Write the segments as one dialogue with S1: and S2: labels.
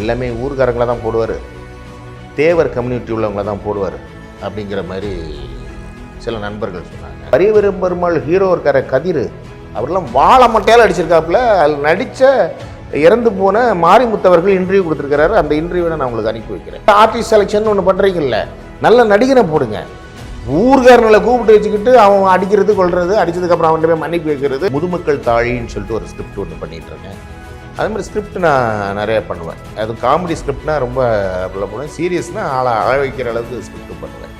S1: எல்லாமே ஊர்க்காரங்களை தான் போடுவார். தேவர் கம்யூனிட்டி உள்ளவங்கள தான் போடுவார் அப்படிங்கிற மாதிரி சில நண்பர்கள் சொன்னாங்க. பரியவரும் பெருமாள் ஹீரோ இருக்கிற கதிர். அவரெல்லாம் வாழை மட்டையால் அடிச்சிருக்காப்புல அதில் நடித்த இறந்து போன மாரிமுத்தவர்கள் இன்டர்வியூ கொடுத்துருக்காரு அந்த இன்டர்வியூவை நான் உங்களுக்கு அனுப்பி வைக்கிறேன். ஆர்டிஸ்ட் செலெக்ஷன் ஒன்று பண்ணுறீங்கல்ல நல்ல நடிகனை போடுங்க. ஊர்காரங்களை கூப்பிட்டு வச்சுக்கிட்டு அவன் அடிக்கிறது கொள்வது அடிச்சதுக்கப்புறம் அவன்கிட்ட போய் மன்னிப்பு வைக்கிறது முதுமக்கள் தாழின்னு சொல்லிட்டு ஒரு ஸ்கிரிப்ட் ஒன்று பண்ணிகிட்டு இருக்கேன். அது மாதிரி ஸ்கிரிப்ட் நான் நிறைய பண்ணுவேன். அது காமெடி ஸ்கிரிப்ட்னா ரொம்ப அப்படிலாம் பண்ணுவேன். சீரியஸ்னால் ஆளை அழ வைக்கிற அளவுக்கு ஸ்கிரிப்ட் பண்ணுவேன்.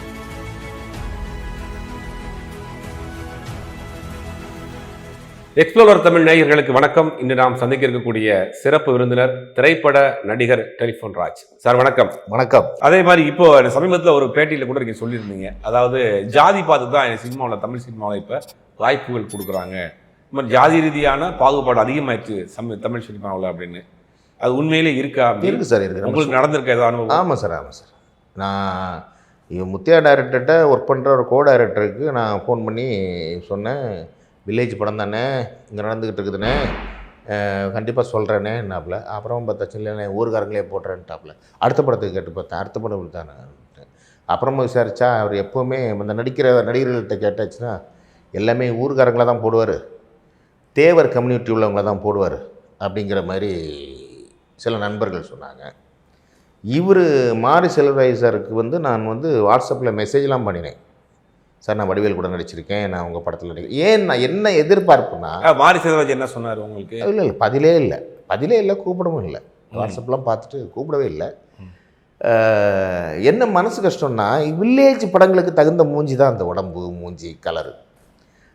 S2: எக்ஸ்ப்ளோரர் தமிழ் நேயர்களுக்கு வணக்கம். இன்று நாம் சந்திக்க இருக்கக்கூடிய சிறப்பு விருந்தினர் திரைப்பட நடிகர் டெலிஃபோன் ராஜ். சார் வணக்கம்.
S1: வணக்கம்.
S2: அதே மாதிரி இப்போ சமீபத்தில் ஒரு பேட்டியில் கூட நீங்க சொல்லியிருந்தீங்க. அதாவது ஜாதி பார்த்து தான் எனக்கு சினிமாவில் தமிழ் சினிமாவில் இப்போ வாய்ப்புகள் கொடுக்குறாங்க. இந்த மாதிரி ஜாதி ரீதியான பாகுபாடு அதிகமாயிடுச்சு சம தமிழ் சினிமாவில் அப்படின்னு. அது உண்மையிலே இருக்கா அப்படின்னு?
S1: இருக்கு சார் இருக்கு. நம்ம
S2: உங்களுக்கு நடந்திருக்க ஏதாவது அனுபவம்?
S1: ஆமாம் சார் ஆமாம் சார். நான் இவன் முத்தியா டைரக்டர்கிட்ட ஒர்க் பண்ணுற ஒரு கோ டைரக்டருக்கு நான் ஃபோன் பண்ணி சொன்னேன். வில்லேஜ் படம் தானே இங்கே நடந்துக்கிட்டு இருக்குதுண்ணே கண்டிப்பாக சொல்கிறேனே என்னாப்புல. அப்புறம் பார்த்தா இல்லைண்ணே ஊர்காரங்களே போடுறேன்ட்டாப்புல. அடுத்த படத்துக்கு கேட்டு பார்த்தேன். அடுத்த படம் தானே அப்புறமா விசாரித்தா அவர் எப்போவுமே அந்த நடிக்கிற நடிகர்கள்ட்ட கேட்டாச்சுன்னா எல்லாமே ஊர்காரங்களை தான் போடுவார். தேவர் கம்யூனிட்டி உள்ளவங்கள தான் போடுவார் அப்படிங்கிற மாதிரி சில நண்பர்கள் சொன்னாங்க. இவர் மாரி செல்வராய் சாருக்கு வந்து நான் வந்து வாட்ஸ்அப்பில் மெசேஜ்லாம் பண்ணினேன். சார் நான் வடிவேல் கூட நடிச்சிருக்கேன் நான் உங்கள் படத்தில் நடிக்கிறேன் ஏன் நான் என்ன எதிர்பார்ப்புனா
S2: மாரி சேதராஜ் என்ன சொன்னார் உங்களுக்கு?
S1: இல்லை இல்லை பதிலே இல்லை. பதிலே இல்லை கூப்பிடவும் இல்லை. வாட்ஸ்அப்லாம் பார்த்துட்டு கூப்பிடவே இல்லை. என்ன மனசு கஷ்டம்னா வில்லேஜ் படங்களுக்கு தகுந்த மூஞ்சி தான் அந்த உடம்பு மூஞ்சி கலரு.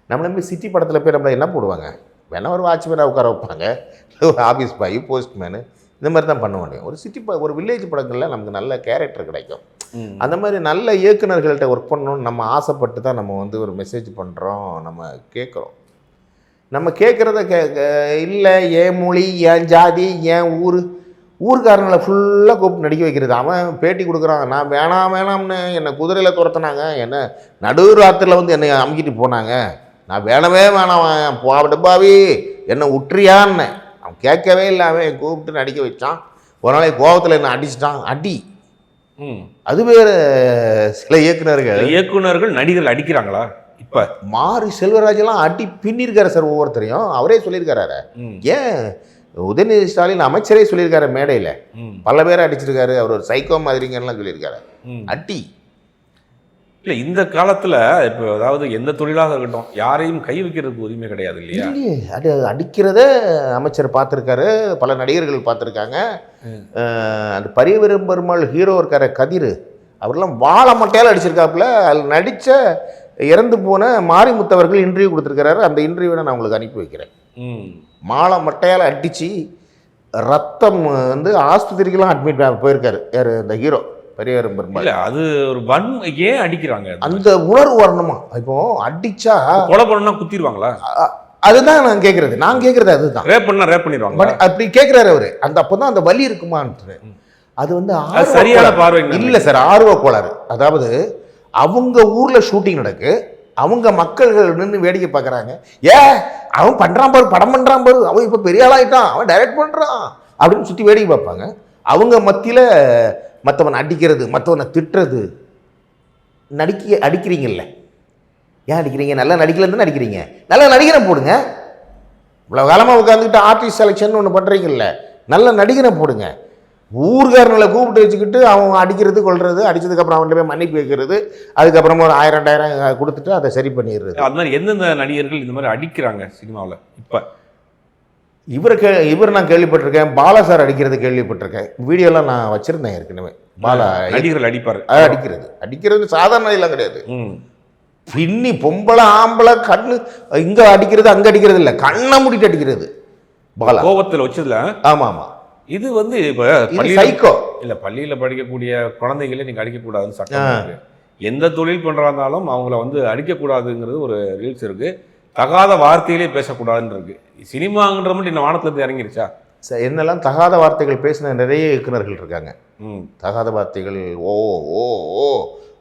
S1: நம்மள சிட்டி படத்தில் போய் நம்மளை என்ன போடுவாங்க? வேணா ஒரு வாட்ச்மேனாக உட்கார வைப்பாங்க. ஒரு ஆஃபீஸ் பாய் போஸ்ட்மேனு இந்த மாதிரி தான் பண்ண முடியும் ஒரு சிட்டி ப ஒரு வில்லேஜ் படங்களில் நமக்கு நல்ல கேரக்டர் கிடைக்கும். அந்த மாதிரி நல்ல இயக்குனர்கள்ட்ட ஒர்க் பண்ணணும்னு நம்ம ஆசைப்பட்டு தான் நம்ம வந்து ஒரு மெசேஜ் பண்ணுறோம் நம்ம கேட்குறோம். நம்ம கேட்குறத கே இல்லை என் மொழி என் ஜாதி என் ஊர் ஊர்க்காரங்களை ஃபுல்லாக கூப்பிட்டு நடிக்க வைக்கிறது. அவன் பேட்டி கொடுக்குறான் நான் வேணாம் வேணாம்னு என்னை குதிரையில் துரத்துனாங்க என்ன நடு ராத்திரியில் வந்து என்னை அமுக்கிட்டு போனாங்க. நான் வேணவே வேணாம் போடப்பாவி என்னை உற்றியான்னு அவன் கேட்கவே இல்லை அவன் கூப்பிட்டு நடிக்க வச்சான். ஒரு நாளைக்கு கோபத்தில் என்ன அடிச்சிட்டான். அடி.
S2: ம்.
S1: அது வேறு சில இயக்குனர்கள்
S2: இயக்குனர்கள் நடிகர்கள் அடிக்கிறாங்களா? இப்ப.
S1: மாரி செல்வராஜெல்லாம் அடி பின்னிருக்காரு சார் ஒவ்வொருத்தரையும். அவரே சொல்லியிருக்காரு. ஏன்? உதயநிதி ஸ்டாலின் அமைச்சரே சொல்லியிருக்காரு மேடையில். பல பேரை அடிச்சிருக்காரு. அவர் ஒரு சைக்கோ மாதிரிங்கலாம் சொல்லியிருக்காரு.
S2: ம். இல்ல இந்த காலத்துல இப்போ அதாவது எந்த தொழிலாக இருக்கட்டும் யாரையும் கை வைக்கிறதுக்கு உரிமை கிடையாது இல்லையா?
S1: அடி அடிக்கிறத அமைச்சர் பார்த்துருக்காரு பல நடிகர்கள் பார்த்துருக்காங்க. அந்த பரியவரும் பெருமாள் ஹீரோ இருக்கார கதிர் அவரெல்லாம் வாழை மட்டையால் அடிச்சிருக்காப்புல. அதில் நடித்த இறந்து போன மாரிமுத்தவர்கள் இன்டர்வியூ கொடுத்துருக்காரு அந்த இன்டர்வியூவை நான் உங்களுக்கு அனுப்பி வைக்கிறேன். மாலை மட்டையால் அடித்து ரத்தம் வந்து ஆஸ்பத்திரிக்கெல்லாம் அட்மிட் போயிருக்காரு. யார்? இந்த ஹீரோ பெரியவரும் பெருமாள்.
S2: இல்ல அது ஒரு வன்மை ஏன் அடிக்கிறாங்க?
S1: அந்த உணர்வு வரணுமா? இப்போ அடிச்சா
S2: கொலை பண்ணா குத்திடுவாங்களா?
S1: அதுதான் நான் கேட்குறது நான் கேட்குறது அதுதான்.
S2: ரேப் பண்ணா ரேப் பண்ணிடுவாங்க
S1: பட் அப்படி கேட்குறாரு அவரு. அந்த அப்போ தான் அந்த வலி இருக்குமான்ட்டு. அது வந்து
S2: சரியான. பார்வை
S1: இல்ல சார் ஆர்வ கோளாறு. அதாவது அவங்க ஊர்ல ஷூட்டிங் நடக்கு. அவங்க மக்கள்கள் நின்று வேடிக்கை பார்க்குறாங்க ஏ அவன் பண்றான் பாரு படம் பண்றான் பாரு. அவன் இப்போ பெரிய ஆளாயிட்டான். அவன் டைரக்ட் பண்றான். அப்படின்னு சுற்றி வேடிக்கை பார்ப்பாங்க. அவங்க மத்தியில மற்றவனை அடிக்கிறது மற்றவனை திட்டுறது. நடிக்க அடிக்கிறீங்கல்ல. ஏன் அடிக்கிறீங்க? நல்லா நடிக்கலன்னு நடிக்கிறீங்க நல்லா நடிகனை போடுங்க. இவ்வளோ காலமாக உட்காந்துக்கிட்டு ஆர்டிஸ்ட் செலெக்ஷன் ஒன்று பண்ணுறீங்கல்ல நல்ல நடிகனை போடுங்க. ஊர்காரங்களை கூப்பிட்டு வச்சுக்கிட்டு அவன் அடிக்கிறது கொள்வது அடிச்சதுக்கப்புறம் அவன்கிட்ட போய் மன்னிப்பு வைக்கிறது அதுக்கப்புறமா ஒரு ஆயிரம் ரெண்டாயிரம் கொடுத்துட்டு அதை சரி பண்ணிடுறது.
S2: அது மாதிரி எந்தெந்த நடிகர்கள் இந்த மாதிரி அடிக்கிறாங்க சினிமாவில்? இப்போ
S1: இவரை கே இவர் நான் கேள்விப்பட்டிருக்கேன். பாலா சார் அடிக்கிறது கேள்விப்பட்டிருக்கேன். வீடியோலாம் நான் வச்சுருந்தேன் ஏற்கனவே. பாலா
S2: நடிகர்கள் அடிப்பாரு.
S1: அடிக்கிறது. அடிக்கிறது சாதாரண எல்லாம் கிடையாது. பின்னி பொம்பளை ஆம்பளை கண்ணு இங்கே அடிக்கிறது அங்கே அடிக்கிறது இல்லை. கண்ணை மூடிட்டு அடிக்கிறது. பாலா.
S2: கோவத்துல வச்சதுல
S1: ஆமாம் ஆமாம்.
S2: இது வந்து இப்ப
S1: சைக்கோ
S2: இல்ல பள்ளியில படிக்கக்கூடிய குழந்தைகளை நீங்க அடிக்கக்கூடாதுன்னு சட்டம் எந்த தொழில் பண்றா இருந்தாலும் அவங்கள வந்து அடிக்கக்கூடாதுங்கிறது ஒரு ரீல்ஸ் இருக்கு. தகாத வார்த்தையிலே பேசக்கூடாதுன்னு இருக்கு சினிமாங்கிற மட்டும் இந்த வானத்துல இருந்து இறங்கிருச்சா?
S1: ச- என்னெல்லாம் தகாத வார்த்தைகள் பேசின நிறைய இயக்குனர்கள் இருக்காங்க.
S2: ம்.
S1: தகாத வார்த்தைகள் ஓ ஓ ஓ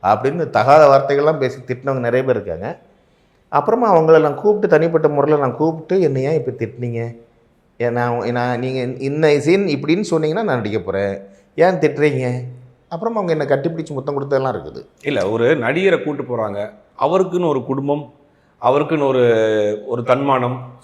S1: அப்படின்னு தகாத வார்த்தைகள்லாம் பேசி திட்டினவங்க நிறைய பேர் இருக்காங்க. அப்புறமா அவங்கள நான் கூப்பிட்டு தனிப்பட்ட முறையில் நான் கூப்பிட்டு என்னை ஏன் இப்போ திட்டினீங்க நான் நான் நீங்கள் இந்த சீன் இப்படின்னு சொன்னீங்கன்னா நான் நடிக்க போகிறேன் ஏன் திட்டுறீங்க? அப்புறம் அவங்க என்னை கட்டிப்பிடிச்சு முத்தம் கொடுத்ததெல்லாம் இருக்குது.
S2: இல்ல ஒரு நடிகரை கூட்டு போறாங்க. அவருக்குன்னு ஒரு குடும்பம் அவருக்குன்னு ஒரு ஒரு தன்மானம்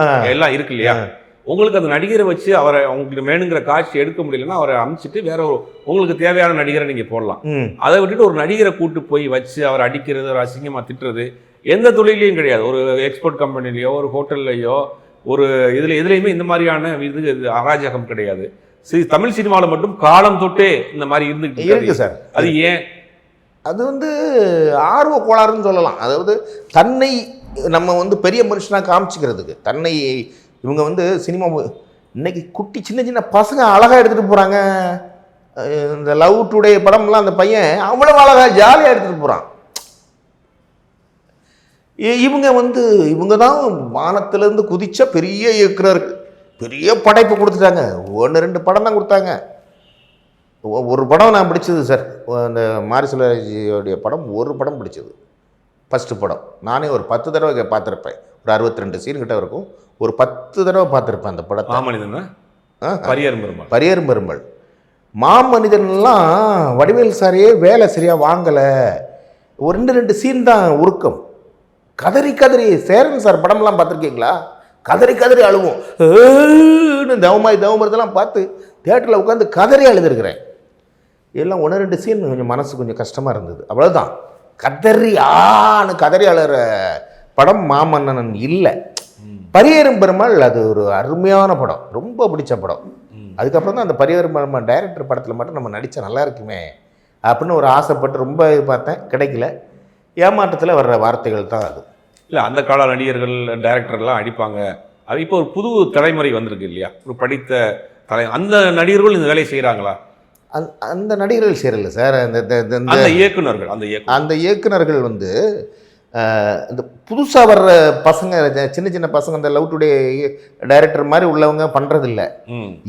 S1: ஆ.
S2: எல்லாம் இருக்கு இல்லையா? உங்களுக்கு அந்த நடிகரை வச்சு அவரை உங்களுக்கு வேணுங்கிற காட்சி எடுக்க முடியலன்னா அவரை அனுப்பிச்சிட்டு வேற ஒரு உங்களுக்கு தேவையான நடிகரை நீங்க போடலாம். அதை விட்டுட்டு ஒரு நடிகரை கூட்டு போய் வச்சு அவர் அடிக்கிறது ஒரு அசிங்கமா திட்டுறது எந்த தொழிலையும் கிடையாது. ஒரு எக்ஸ்போர்ட் கம்பெனிலையோ ஒரு ஹோட்டல்லையோ ஒரு இதுல எதுலையுமே இந்த மாதிரியான இது அராஜகம் கிடையாது. சி- தமிழ் சினிமாவில் மட்டும் காலம் தொட்டே இந்த மாதிரி இருந்துகிட்டு
S1: இருக்கு. சார்.
S2: அது ஏன்?
S1: அது வந்து ஆர்வ கோளாறுன்னு சொல்லலாம். அதாவது தன்னை நம்ம வந்து பெரிய மனுஷனாக காமிச்சிக்கிறதுக்கு தன்னை இவங்க வந்து சினிமா இன்னைக்கு குட்டி சின்ன சின்ன பசங்க அழகாக எடுத்துகிட்டு போகிறாங்க இந்த லவ் டுடே படம்லாம் அந்த பையன் அவ்வளோ அழகாக ஜாலியாக எடுத்துகிட்டு போகிறான் இவங்க வந்து இவங்க தான் வானத்திலேருந்து குதித்த பெரிய இயக்குனர். பெரிய படைப்பு கொடுத்துட்டாங்க. ஒன்று ரெண்டு படம் தான் கொடுத்தாங்க. ஒரு படம் நான் பிடிச்சது சார் அந்த மாரிசுலஜியோடைய படம் ஒரு படம் பிடிச்சது. ஃபஸ்ட்டு படம். நானே ஒரு பத்து தடவை பார்த்துருப்பேன். ஒரு அறுபத்தி ரெண்டு சீன் கிட்ட இருக்கும். ஒரு பத்து தடவை பார்த்துருப்பேன் அந்த படத்தை.
S2: மாமனிதன்
S1: ஆ,
S2: பரியரும் பெருமாள்.
S1: பரியரும் பெருமாள். மாமனிதன்லாம் வடிவேல் சாரையே வேலை சரியாக வாங்கலை. ஒரு ரெண்டு ரெண்டு சீன் தான் உருக்கம். கதறி கதறி சேரன் சார் படம்லாம் பார்த்துருக்கீங்களா? கதறி கதறி அழுவோம். தவமாய் தவமரத்தெல்லாம் பார்த்து தேட்டரில் உட்காந்து கதறி அழுதுருக்கிறேன். எல்லாம் ஒன்று ரெண்டு சீன் கொஞ்சம் மனசு கொஞ்சம் கஷ்டமாக இருந்தது. அவ்வளோதான் கதறி ஆன்னு கதறி அழுற படம் மாமன்னன் இல்லை. பரியேறும் பெருமாள் அது ஒரு அருமையான படம். ரொம்ப பிடிச்ச படம். அதுக்கப்புறம் தான் அந்த பரியேறும் பெருமாள் டைரக்டர் படத்தில் மட்டும் நம்ம நடித்தா நல்லா இருக்குமே அப்படின்னு ஒரு ஆசைப்பட்டு ரொம்ப இது பார்த்தேன். கிடைக்கல. ஏமாற்றத்தில் வர்ற வார்த்தைகள் தான் அது.
S2: இல்ல அந்த கால நடிகர்கள் டைரக்டர்லாம் அடிப்பாங்க. அது இப்போ ஒரு புது தலைமுறை வந்திருக்கு இல்லையா? ஒரு படித்த தலை அந்த நடிகர்கள் இந்த வேலையை செய்றாங்களா?
S1: அந்த அந்த நடிகர்கள் சேரல சார். அந்த
S2: அந்த இயக்குனர்கள் அந்த
S1: அந்த இயக்குனர்கள் வந்து இந்த புதுசாக வர்ற பசங்க சின்ன சின்ன பசங்க இந்த லவ் டுடே டைரக்டர் மாதிரி உள்ளவங்க பண்ணுறதில்ல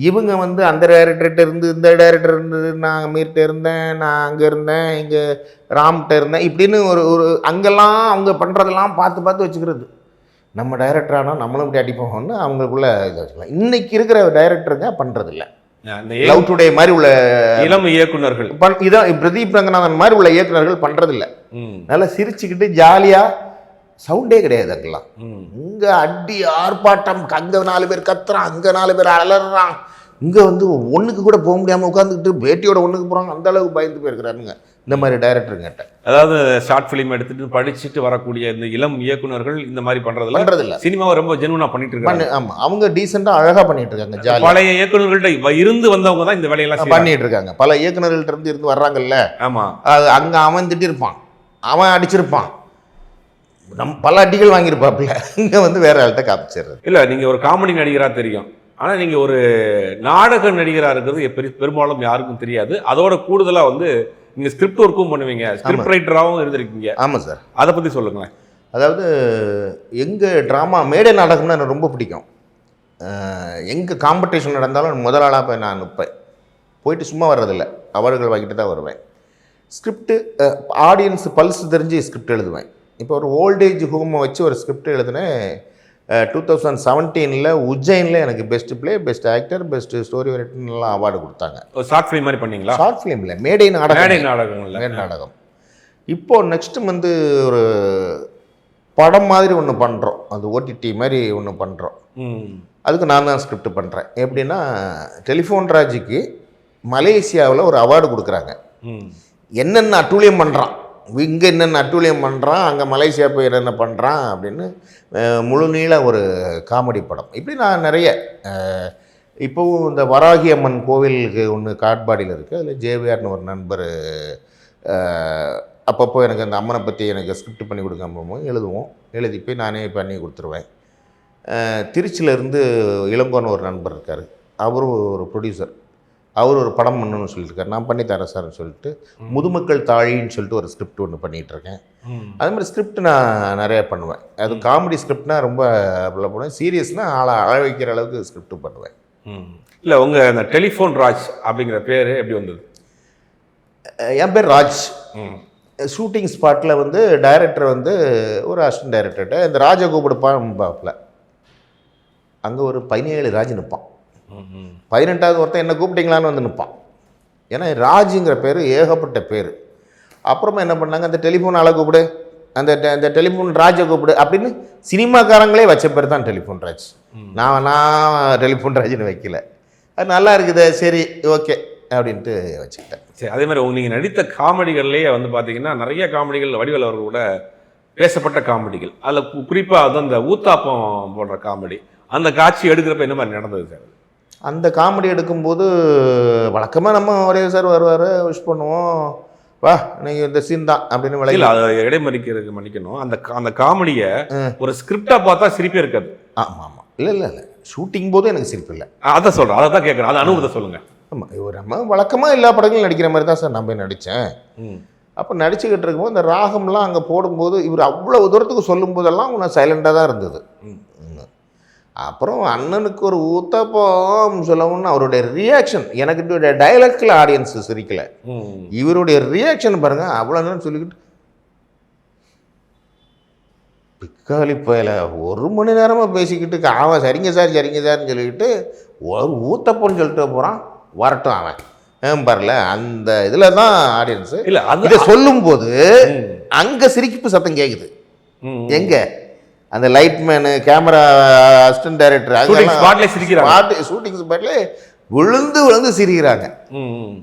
S1: இவங்க வந்து அந்த டைரக்டர்கிட்ட இருந்து இந்த டைரக்டர் இருந்து நான் மீர்கிட்ட இருந்தேன் நான் அங்கே இருந்தேன் இங்கே ராம்கிட்ட இருந்தேன் இப்படின்னு ஒரு ஒரு அங்கெல்லாம் அவங்க பண்ணுறதெல்லாம் பார்த்து பார்த்து வச்சுக்கிறது. நம்ம டைரக்டர் ஆனால் நம்மளும் இப்படி அடிப்போம்னு அவங்களுக்குள்ள இதை வச்சுக்கலாம். இன்னைக்கு இருக்கிற டைரக்டருங்க பண்ணுறதில்ல லவ் டுடே மாதிரி உள்ள
S2: இளம் இயக்குனர்கள்
S1: பண் இதான் பிரதீப் ரங்கநாதன் மாதிரி உள்ள இயக்குனர்கள் பண்ணுறதில்ல நல்லா சிரிச்சுக்கிட்டு ஜாலியாக சவுண்டே கிடையாது அங்கெல்லாம். இங்கே அடி ஆர்ப்பாட்டம் அங்கே நாலு பேர் கத்துறான் அங்கே நாலு பேர் அலறான். இங்கே வந்து ஒன்றுக்கு கூட போக முடியாமல் உட்காந்துக்கிட்டு பேட்டியோட ஒன்றுக்கு போகிறாங்க அந்த அளவுக்கு பயந்து போயிருக்கிறானுங்க இந்த மாதிரி டைரக்டருங்கிட்ட
S2: அதாவது ஷார்ட் ஃபிலிம் எடுத்துட்டு படிச்சுட்டு வரக்கூடிய இந்த இளம் இயக்குனர்கள் இந்த மாதிரி பண்றதுல
S1: பண்ணுறதில்ல
S2: சினிமாவை ரொம்ப ஜெனுவனா பண்ணிட்டு இருக்காங்க.
S1: ஆமாம் அவங்க டீசெண்டாக அழகாக பண்ணிட்டு இருக்காங்க
S2: பழைய இயக்குனர்கள்ட்ட இவ- இருந்து வந்தவங்க தான் இந்த வேலையெல்லாம்.
S1: பண்ணிட்டு இருக்காங்க. பல இயக்குனர்கள்ட்ட இருந்து இருந்து வர்றாங்கல்ல.
S2: ஆமா.
S1: அது அங்கே அவன் திட்டிருப்பான். அவன் அடிச்சிருப்பான். நம் பல அடிகள் வாங்கியிருப்பாப்புல. இங்கே வந்து வேற ஆள்கிட்ட காமிச்சிடுறது.
S2: இல்ல நீங்க ஒரு காமெடி நடிகரா தெரியும். ஆனா நீங்க ஒரு நாடக நடிகரா இருக்கிறது பெரு- பெரும்பாலும் யாருக்கும் தெரியாது. அதோட கூடுதலா வந்து நீங்க ஸ்கிரிப்ட் ஒர்க்கும் பண்ணுவீங்க. ஸ்கிரிப்ட் ரைட்டராகவும் இருந்திருக்கீங்க.
S1: ஆமாம் சார்.
S2: அதை பத்தி சொல்லுங்களேன்.
S1: அதாவது எங்கள் ட்ராமா மேடை நாடகம்னா எனக்கு ரொம்ப பிடிக்கும். எங்கே காம்படிஷன் நடந்தாலும் முதல் ஆளாக போய் நான் நிற்பேன் போயிட்டு சும்மா வர்றதில்ல. அவர்கள் வாங்கிட்டு தான் வருவேன். ஸ்கிரிப்டு ஆடியன்ஸ் பல்ஸ் தெரிஞ்சு ஸ்கிரிப்ட் எழுதுவேன். இப்போ ஒரு ஓல்டேஜ் ஹோமை வச்சு ஒரு ஸ்கிரிப்ட் எழுதினேன். டூ தௌசண்ட் செவன்டீனில் உஜ்ஜைனில் எனக்கு best play best actor best story ரைட்டர்லாம் award கொடுத்தாங்க.
S2: ஒரு ஷார்ட் ஃபிலிம் மாதிரி பண்ணீங்களா?
S1: ஷார்ட் ஃபிலிமில் மேடை நாடகம்.
S2: மேடை நாடகங்கள்ல.
S1: மேல் நாடகம். இப்போ நெக்ஸ்ட் வந்து ஒரு படம் மாதிரி ஒன்று பண்ணுறோம் அது ஓடிடி மாதிரி ஒன்று பண்ணுறோம் அதுக்கு நான் தான் ஸ்கிரிப்ட் பண்ணுறேன் எப்படின்னா டெலிஃபோன் ராஜுக்கு மலேசியாவில் ஒரு அவார்டு கொடுக்குறாங்க. என்னென்ன அட்டூழியம் பண்ணுறான் இங்கே என்னென்ன அட்டூழியம் பண்ணுறான் அங்கே மலேசியா போய் என்னென்ன பண்ணுறான் அப்படின்னு முழுநீள ஒரு காமெடி படம். இப்படி நான் நிறைய இப்போவும் இந்த வராகி அம்மன் கோவிலுக்கு ஒன்று காட்பாடியில் இருக்குது அதில் ஜேவிஆர்னு ஒரு நண்பர் அப்பப்போ எனக்கு அந்த அம்மனை பற்றி எனக்கு ஸ்கிரிப்ட் பண்ணி கொடுக்காம எழுதுவோம். எழுதி போய் நானே பண்ணி கொடுத்துருவேன். திருச்சியிலேருந்து இளங்கோன்னு ஒரு நண்பர் இருக்கார். அவரும் ஒரு ப்ரொடியூசர் அவர் ஒரு படம் பண்ணணும்னு சொல்லியிருக்காரு. நான் பண்ணி தரேன் சார்னு சொல்லிட்டு முதுமக்கள் தாழின்னு சொல்லிட்டு ஒரு ஸ்கிரிப்ட் ஒன்று
S2: ம்.
S1: அது மாதிரி ஸ்கிரிப்ட் நான் நிறைய பண்ணுவேன். அது காமெடி ஸ்கிரிப்ட்னா ரொம்ப அப்படிலாம் பண்ணுவேன் சீரியஸ்னால் ஆளை அழ வைக்கிற அளவுக்கு ஸ்கிரிப்ட் பண்ணுவேன்.
S2: இல்லை உங்கள் அந்த டெலிஃபோன் ராஜ் அப்படிங்கிற பேர் எப்படி வந்தது?
S1: என் பேர் ராஜ். ஷூட்டிங் ஸ்பாட்டில் வந்து டைரக்டர் வந்து ஒரு அசிஸ்டன்ட் டைரக்டர்கிட்ட இந்த ராஜகோபுடு பாப்பில் அங்கே ஒரு பதினேழு ராஜ் நிற்பான் பதினெட்டாவது ஒருத்தன் என்ன கூப்பிட்டீங்களான்னு வந்து நிற்பான். ஏன்னா ராஜுங்கிற பேர் ஏகப்பட்ட பேர். அப்புறமா என்ன பண்ணாங்க அந்த டெலிஃபோன் ஆளை கூப்பிடு அந்த டெ- அந்த டெலிஃபோன் ராஜை கூப்பிடு அப்படின்னு சினிமாக்காரங்களே வச்ச பேர் தான் டெலிஃபோன் ராஜ். நான் நான் டெலிஃபோன் ராஜ்னு வைக்கல. அது நல்லா இருக்குது சரி ஓகே அப்படின்ட்டு வச்சுக்கிட்டேன்.
S2: சரி அதே மாதிரி நீங்கள் நடித்த காமெடிகள்லேயே வந்து பார்த்தீங்கன்னா நிறைய காமெடிகள் வடிவல் அவர்கள் கூட பேசப்பட்ட காமெடிகள். அதில் குறிப்பாக வந்து அந்த ஊத்தாப்பம் போடுற காமெடி அந்த காட்சி எடுக்கிறப்ப என்ன மாதிரி நடந்தது சார்?
S1: அந்த காமெடி எடுக்கும்போது வழக்கமாக நம்ம ஒரே சார் வருவார் விஷ் பண்ணுவோம். வா நீங்கள் இந்த சீன் தான் அப்படின்னு விளையாட
S2: அதை இடைமறிக்கிறதுக்கு மன்னிக்கணும். அந்த அந்த காமெடியை ஒரு ஸ்கிரிப்டா பார்த்தா சிரிப்பே இருக்காது.
S1: ஆமாம். ஆமாம் இல்லை இல்லை இல்லை. ஷூட்டிங் போது எனக்கு சிரிப்பு இல்லை.
S2: அதை சொல்றேன். அதை தான் கேட்குறேன் அந்த அனுபவத்தை சொல்லுங்க.
S1: ஆமாம் ஒரு நம்ம வழக்கமாக எல்லா படங்களும் நடிக்கிற மாதிரி தான் சார் நான் போய் நடித்தேன். அப்போ நடிச்சுக்கிட்டு இருக்கும்போது இந்த ராகம்லாம் அங்கே போடும்போது இவர் அவ்வளோ தூரத்துக்கு சொல்லும் போதெல்லாம் நான் சைலண்டாக தான் இருந்தது. அப்புறம் அண்ணனுக்கு ஒரு ஊத்தப்பம் சொல்லவும்னு அவருடைய ரியாக்ஷன் எனக்கு டைலாக்டில் ஆடியன்ஸ் சிரிக்கல. இவருடைய ரியாக்ஷன் பாருங்க அவ்வளோ நேரம் சொல்லிக்கிட்டு பிக்காளி பயல ஒரு மணி நேரமாக பேசிக்கிட்டு அவன் சரிங்க சார் சரிங்க சார்னு சொல்லிக்கிட்டு ஒரு ஊத்தப்பன்னு சொல்லிட்டு போகிறான் வரட்டும் அவன் ஏன் பாருல அந்த இதில் தான் ஆடியன்ஸு
S2: இல்ல அது
S1: சொல்லும்போது. அங்கே சிரிப்பு சத்தம் கேட்குது. எங்க அந்த லைட்மேனு கேமரா அசிஸ்டன்ட் டைரக்டர்
S2: சிரிக்கிறாங்க.
S1: ஷூட்டிங் ஸ்பாட்ல விழுந்து விழுந்து சிரிக்கிறாங்க.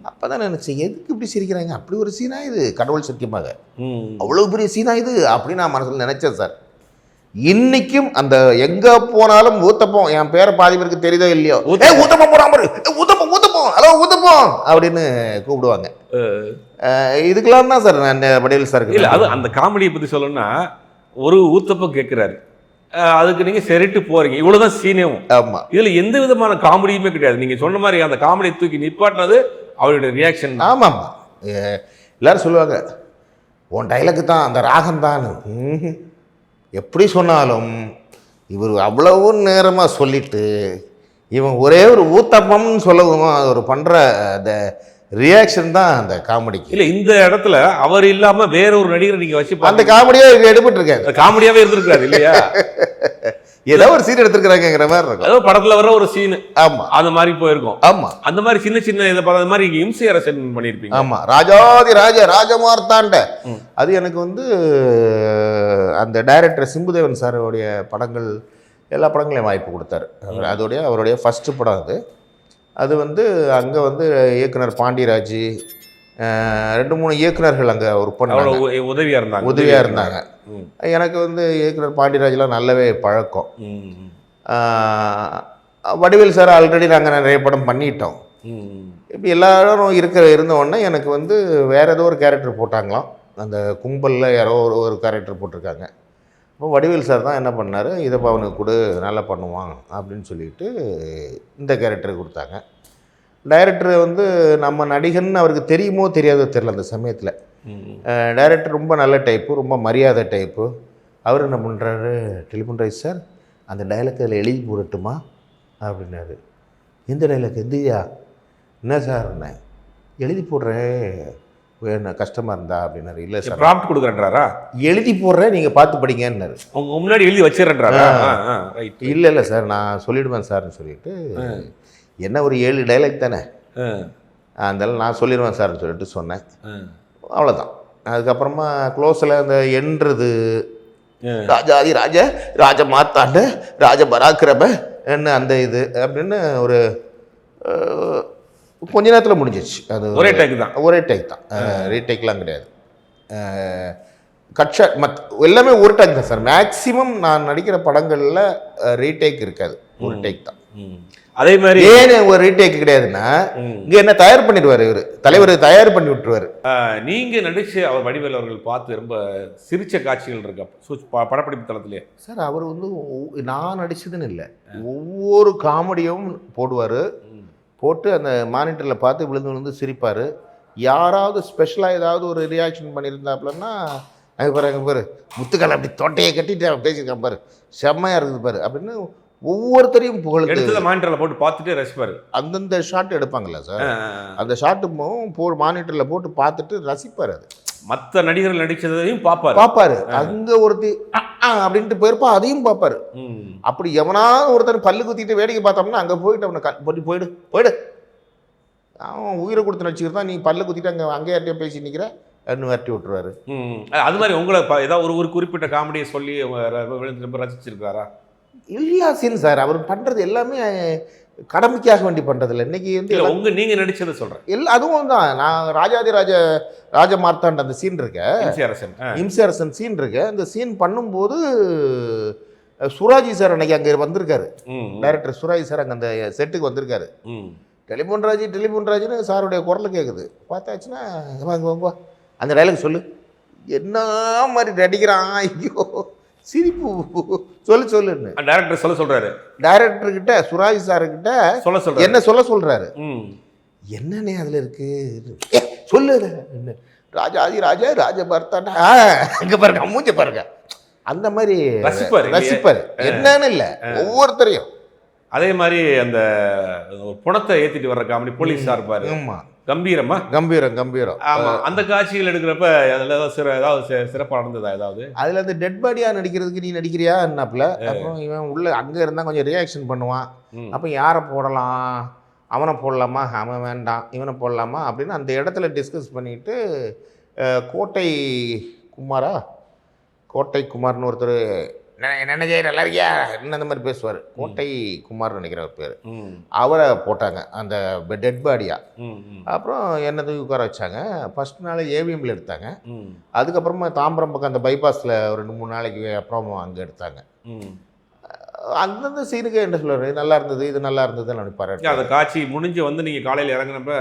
S1: அப்பதான் நினைச்சேன் எதுக்கு இப்படி சிரிக்கிறாங்க? அப்படி ஒரு சீனா இது கடவுள் சத்தியமாக.
S2: ம்.
S1: அவ்வளவு பெரிய சீனா இது அப்படி நான் மனசுல நினைச்சேன் சார் இன்னைக்கும் அந்த எங்க போனாலும் ஊத்தப்பம். என் பேரை பாதி பேருக்கு தெரியுதோ இல்லையோ?
S2: ஊத்தப்பம்.
S1: ஏ ஊத்தப்பம் ஏய், ஊத்தப்பம் ஊத்தப்பம். ஹலோ ஊத்தப்பம். அப்படின்னு கூப்பிடுவாங்க. இதுக்கெல்லாம் தான் சார் நான் வடிவேல் சார்
S2: இல்ல அது அந்த காமெடியை பத்தி சொல்லணும்னா ஒரு ஊத்தப்பம் கேட்கிறாரு அதுக்கு நீங்க சரிட்டு போறீங்க. இவ்வளவுதான் சீனேவும்
S1: ஆமா.
S2: இதுல எந்த விதமான காமெடியுமே கிடையாது. நீங்க சொன்ன மாதிரி அந்த காமெடியை தூக்கி நிப்பாட்டினது அவருடைய ரியாக்ஷன்
S1: ஆமாம் எல்லாரும் சொல்லுவாங்க உன் டைலாக்கு தான் அந்த ராகம் தான். எப்படி சொன்னாலும் இவர் அவ்வளவு நேரமாக சொல்லிட்டு இவன் ஒரே ஒரு ஊத்தப்பம்னு சொல்லவும் அவர் பண்ணுற அந்த ரியாக்ஷன் தான் அந்த காமெடிக்கு
S2: இல்ல இந்த இடத்துல அவர் இல்லாம வேற ஒரு நடிகரை நீங்க வச்சு
S1: அந்த
S2: பார்த்து
S1: காமெடியே எடுபட்டு இருக்காங்க
S2: காமெடியாவே இருந்திருக்காரு இல்லையா?
S1: ஏதோ ஒரு சீன் எடுத்துருக்குறாங்கிற மாதிரி இருக்கும்.
S2: அதாவது படத்துல வர ஒரு சீன்
S1: ஆமாம்
S2: அந்த மாதிரி போயிருக்கும்.
S1: ஆமாம்
S2: அந்த மாதிரி சின்ன சின்ன இதை பார்த்த மாதிரி இம்சை அரசன் பண்ணியிருப்பீங்க.
S1: ஆமாம் ராஜாதி ராஜ ராஜமார்த்தாண்ட. அது எனக்கு வந்து அந்த டைரக்டர் சிம்புதேவன் சாரோடைய படங்கள் எல்லா படங்களையும் வாய்ப்பு கொடுத்தாரு. அதோடைய அவருடைய ஃபஸ்ட்டு படம் அது. அது வந்து அங்கே வந்து இயக்குனர் பாண்டியராஜ் ரெண்டு மூணு இயக்குனர்கள் அங்கே ஒர்க் பண்ணாங்க.
S2: அவ்வளவு உ- உதவியா இருந்தாங்க.
S1: உதவியாக இருந்தாங்க. எனக்கு வந்து இயக்குனர் பாண்டியராஜ்லாம் நல்லாவே பழக்கம். வடிவேல் சார் ஆல்ரெடி நாங்கள் நிறைய படம் பண்ணிட்டோம்.
S2: ம்.
S1: இப்படி எல்லாரும் இருக்கிற இருந்த உடனே எனக்கு வந்து வேற ஏதோ ஒரு கேரக்டர் போட்டாங்களாம். அந்த கும்பலில் யாரோ ஒரு ஒரு கேரக்டர் போட்டிருக்காங்க. அப்போ வடிவேல் சார் தான் என்ன பண்ணார்? இதை அவனுக்கு கொடு நல்லா பண்ணுவான் அப்படின்னு சொல்லிட்டு இந்த கேரக்டர் கொடுத்தாங்க. டைரக்டர் வந்து நம்ம நடிகன்னு அவருக்கு தெரியுமோ தெரியாதோ தெரில அந்த சமயத்தில். டைரக்டர் ரொம்ப நல்ல டைப்பு ரொம்ப மரியாதை டைப்பு அவர் என்ன பண்ணுறாரு டெலிஃபோன் ரைஸ் சார் அந்த டைலாக் அதில் எழுதி போடட்டுமா? அப்படின்னாரு. எந்த டைலாக் எந்தியா என்ன சார் என்ன? எழுதி போடுறேன் என்ன கஷ்டமாக இருந்தா அப்படின்னாரு. இல்லை சார்.
S2: ப்ராம்ப்ட் கொடுக்குறேன்றாரா?
S1: எழுதி போடுறேன் நீங்கள் பார்த்து படிங்கன்னாரு.
S2: உங்க முன்னாடி எழுதி வச்சிடறாரா ரைட்
S1: இல்லை இல்லை சார் நான் சொல்லிடுவேன் சார்னு சொல்லிட்டு என்ன ஒரு ஏழு டைலாக் தானே? அதனால நான் சொல்லிடுவேன் சார்னு சொல்லிட்டு சொன்னேன். அவ்வளோதான் அதுக்கப்புறமா க்ளோஸில் அந்த என்றது ராஜாதி ராஜ ராஜ மாத்தாண்ட ராஜ பராக்கிரம என்ன அந்த இது அப்படின்னு ஒரு கொஞ்ச நேரத்தில் முடிஞ்சிச்சு அது
S2: ஒரே டேக் தான்.
S1: ஒரே டேக் தான். ரீடேக்லாம் கிடையாது. கட் ஷாட் மத் எல்லாமே ஒரு டேக் தான் சார் மேக்ஸிமம் நான் நடிக்கிற படங்களில் ரீடேக் இருக்காது. ஒரு டேக் தான்.
S2: அதே மாதிரி
S1: ஏன் ஒரு ரீடேக் கிடையாதுன்னா. இங்கே என்ன தயார் பண்ணிடுவார் இவர்? தலைவர் தயார் பண்ணி விட்டுருவாரு.
S2: அஹ், நீங்க நடிச்சு அவர் வடிவேல் அவர்கள் பார்த்து ரொம்ப சிரிச்ச காட்சிகள் இருக்கு படப்பிடிப்பு தளத்திலே.
S1: சார் அவர் வந்து நான் நடிச்சதுன்னு இல்லை. ஒவ்வொரு காமெடியும் போடுவார். போட்டு அந்த மானிட்டரில் பார்த்து விழுந்து விழுந்து சிரிப்பார். யாராவது ஸ்பெஷலாக ஏதாவது ஒரு ரியாக்ஷன் பண்ணியிருந்தாப்புலன்னா அங்கே பாரு அங்கே பாரு முத்துக்கால அப்படி தொட்டையை கட்டிட்டு பேசியிருக்கான் பாரு. செம்மையாக இருக்குது பாரு. அப்படின்னு ஒவ்வொருத்தரையும் புகழ்ந்து
S2: எடுத்தத மானிட்டர்ல போட்டு பார்த்துட்டு ரசிப்பாரு.
S1: அந்தந்த ஷாட் எடுப்பாங்கல்ல சார் அந்த ஷாட்டு போ மானிட்டரில் போட்டு பார்த்துட்டு ரசிப்பார் அது.
S2: மத்த நடிகர்கள் நடிச்சதையும் பார்ப்பாரு.
S1: பார்ப்பாரு. அங்க ஒருத்தி அப்படின்ட்டு போயிருப்பா அதையும் பார்ப்பாரு. அப்படி எவனாவது ஒருத்தர் பல்லு குத்திட்டு வேடிக்கை பார்த்தோம்னா அங்கே போயிட்டு அவனை போட்டு போயிடு போயிடு அவன் உயிரை கொடுத்து நடிச்சுக்கிட்டு தான் நீ பல்ல குத்திட்டு அங்கே அங்கே யார்ட்டையும் பேசி நிற்கிற விரட்டி விட்டுருவாரு.
S2: அது மாதிரி உங்களை ஏதாவது ஒரு ஒரு குறிப்பிட்ட காமெடியை சொல்லி ரொம்ப ரசிச்சிருக்காரா
S1: இல்லா சீன் சார் அவர் பண்ணுறது எல்லாமே கடமைக்காக வேண்டி பண்ணுறதில்ல இன்னைக்கு வந்து
S2: இல்ல
S1: எல்லாம்
S2: உங்க நீங்க நடிச்சதை சொல்றேன்.
S1: எல்லா அதுவும் தான். நான் ராஜாதி ராஜ மார்த்தாண்ட அந்த சீன் இருக்க.
S2: அரசன் ஆ.
S1: இம்சரசன் சீன் இருக்கு. அந்த சீன் பண்ணும்போது சுராஜி சார் அன்னைக்கு அங்கே வந்திருக்காரு. டைரக்டர் சுராஜி சார் அங்கே அந்த செட்டுக்கு வந்திருக்காரு. டெலிஃபோன் ராஜி டெலிஃபோன் ராஜுன்னு சாருடைய குரல் கேட்குது பார்த்தாச்சுன்னா வாங்க வாங்க அந்த டைலாக் சொல்லு. என்ன மாதிரி நடிக்கிறான் ஐயோ. சிரிப்பு. சொல்லு சொல்லுன்னு.
S2: டைரக்டர் சொல்ல சொல்றாரு.
S1: டைரக்டர் கிட்ட சுராஜ் சாருக்கிட்ட
S2: சொல்ல சொல்றாரு.
S1: என்ன சொல்ல சொல்றாரு?
S2: ம்.
S1: என்னண்ணே அதில் இருக்கு? ஏ, சொல்லு என்ன? ராஜாதி ராஜா ராஜ பர்த்தாண்டா அங்கே பாருங்க மூஞ்ச பாருங்க. அந்த மாதிரி
S2: ரசிப்பாரு?
S1: ரசிப்பாரு. என்னன்னு இல்லை ஒவ்வொருத்தரையும்.
S2: அதே மாதிரி அந்த புணத்தை ஏத்திட்டு வர்ற காமெடி போலீஸா இருப்பாரு
S1: ஆமா.
S2: கம்பீரமா?
S1: கம்பீரம் கம்பீரம்.
S2: ஆமா. அந்த காட்சிகள் எடுக்கிறப்ப அதுல ஏதாவது சிற ஏதாவது சி- சிறப்பா நடந்ததா ஏதாவது?
S1: அதில் அந்த டெட் பாடியாக நடிக்கிறதுக்கு நீ நடிக்கிறியா என்னாப்புல அப்புறம் இவன் உள்ள அங்கே இருந்தால் கொஞ்சம் ரியாக்ஷன் பண்ணுவான். அப்போ யாரை போடலாம்? அவனை போடலாமா? அவன் வேண்டாம். இவனை போடலாமா? அப்படின்னு அந்த இடத்துல டிஸ்கஸ் பண்ணிட்டு கோட்டை குமாரா? கோட்டை குமார்னு ஒருத்தர் என்ன செய்ய நல்லா இருக்கியா என்ன அந்த மாதிரி பேசுவார்? கோட்டை குமார் நினைக்கிற பேர். அவரை போட்டாங்க அந்த டெட் பாடியாக அப்புறம் என்ன தூக்கி உட்கார வச்சாங்க? ஃபஸ்ட் நாள் ஏவிஎம்ல எடுத்தாங்க. அதுக்கப்புறமா தாம்பரம் பக்கம் அந்த பைபாஸில் ஒரு ரெண்டு மூணு நாளைக்கு அப்புறம் அங்கே எடுத்தாங்க. அந்தந்த சீனுக்கு என்ன சொல்லுவார்? இது நல்லா இருந்தது இது நல்லா இருந்தது அப்படி
S2: அந்த காட்சி முடிஞ்சு வந்து நீங்க காலையில இறங்குனப்ப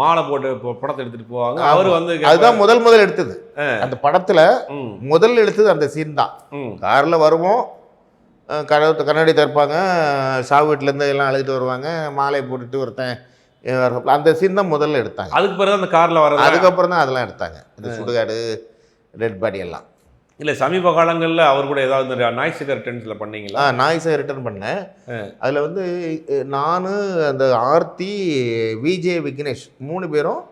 S2: மாலை போட்டு படத்தை எடுத்துட்டு போவாங்க. அவர் வந்து
S1: அதுதான் முதல் முதல் எடுத்தது. அந்த படத்தில் முதல் எடுத்தது அந்த சீன் தான். காரில் வருவோம் கதவு கண்ணாடி திறப்பாங்க சாவு வீட்டிலேருந்து எல்லாம் அழுதுட்டு வருவாங்க மாலை போட்டுட்டு ஒருத்தன் அந்த சீன் தான் முதல்ல எடுத்தாங்க.
S2: அதுக்கு பிறகு அந்த கார்ல வர
S1: அதுக்கப்புறம் தான் அதெல்லாம் எடுத்தாங்க. இந்த சுடுகாடு டெட் பாடி எல்லாம்.
S2: இல்ல சமீப காலங்கள்ல அவர் கூட ஏதாவது நாய் டென்ஸ்ல பண்ணீங்களா?
S1: நாய்ஸை ரிட்டர்ன் பண்ணேன். அதில் வந்து நான் அந்த ஆர்த்தி விஜே விக்னேஷ் மூணு பேரும்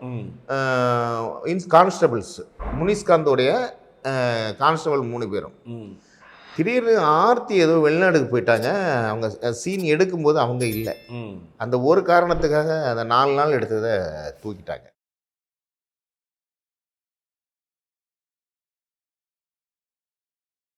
S1: இன்ஸ் கான்ஸ்டபிள்ஸ். முனிஸ்காந்தோடைய கான்ஸ்டபிள் மூணு பேரும். திடீர்னு ஆர்த்தி ஏதோ வெளிநாடுக்கு போயிட்டாங்க. அவங்க சீன் எடுக்கும்போது அவங்க இல்லை. அந்த ஒரு காரணத்துக்காக அந்த நாலு நாள் எடுத்ததை தூக்கிட்டாங்க.